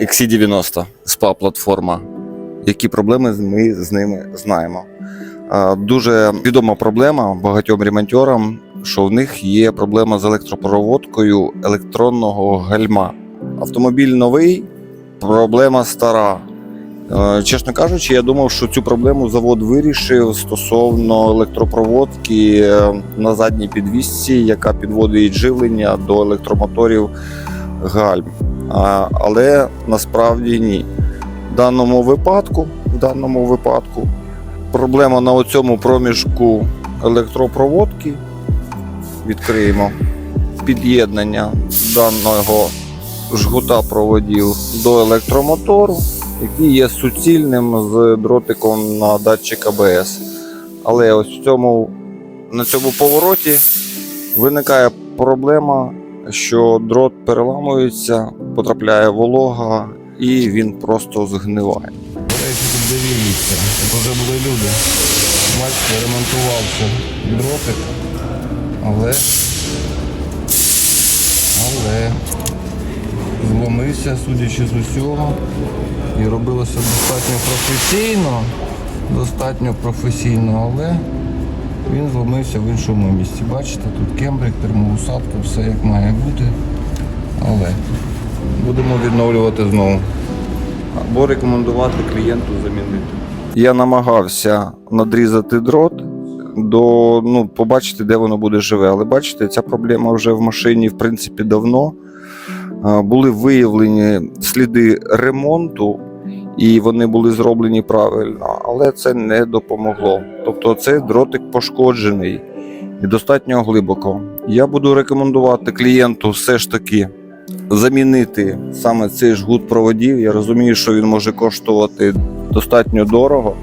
XC90 спа платформа. Які проблеми ми з ними знаємо? Дуже відома проблема багатьом ремонтерам, що в них є проблема з електропроводкою електронного гальма. Автомобіль новий, проблема стара. Чесно кажучи, я думав, що цю проблему завод вирішив стосовно електропроводки е, на задній підвісці, яка підводить живлення до електромоторів гальм. А, Але насправді ні. В даному випадку, в даному випадку проблема на оцьому проміжку електропроводки. Відкриємо під'єднання даного жгута проводів до електромотору, який є суцільним з дротиком на датчик АБС. Але ось в цьому, на цьому повороті виникає проблема, що дрот переламується, потрапляє волога і він просто згниває. Речі, дивіться, тут вже були люди. Бачите, ремонтувався дротик, але. Але зломився, судячи з усього. І робилося достатньо професійно. Достатньо професійно, але він зломився в іншому місці. Бачите, тут кембрик, термоусадка, все як має бути. Але будемо відновлювати знову. або рекомендувати клієнту замінити. Я намагався надрізати дрот до ну, побачити, де воно буде живе. Але бачите, ця проблема вже в машині в принципі давно. Були виявлені сліди ремонту, і вони були зроблені правильно, але це не допомогло. Тобто цей дротик пошкоджений і достатньо глибоко. Я буду рекомендувати клієнту все ж таки замінити саме цей жгут проводів. Я розумію, що він може коштувати достатньо дорого,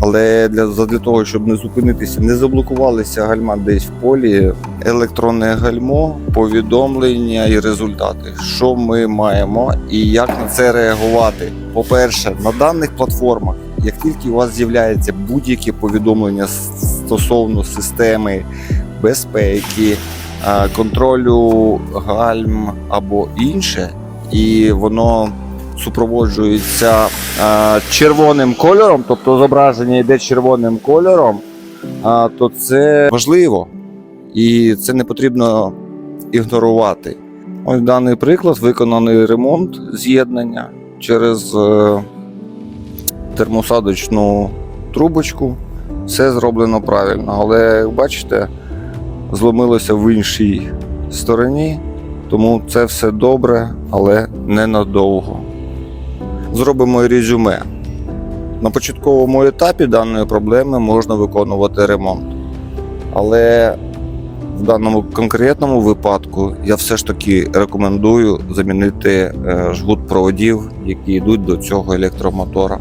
але для, для того, щоб не зупинитися, не заблокувалися гальма десь в полі, електронне гальмо, повідомлення і результати. Що ми маємо і як на це реагувати? По-перше, на даних платформах, як тільки у вас з'являється будь-яке повідомлення стосовно системи безпеки, контролю гальм або інше, і воно супроводжується е, червоним кольором, тобто зображення йде червоним кольором, а, то це важливо і це не потрібно ігнорувати. Ось даний приклад виконаний ремонт з'єднання через е, термосадочну трубочку. Все зроблено правильно, але як бачите, зломилося в іншій стороні, тому це все добре, але ненадовго. Зробимо резюме. На початковому етапі даної проблеми можна виконувати ремонт. Але в даному конкретному випадку я все ж таки рекомендую замінити е, жгут проводів, які йдуть до цього електромотора.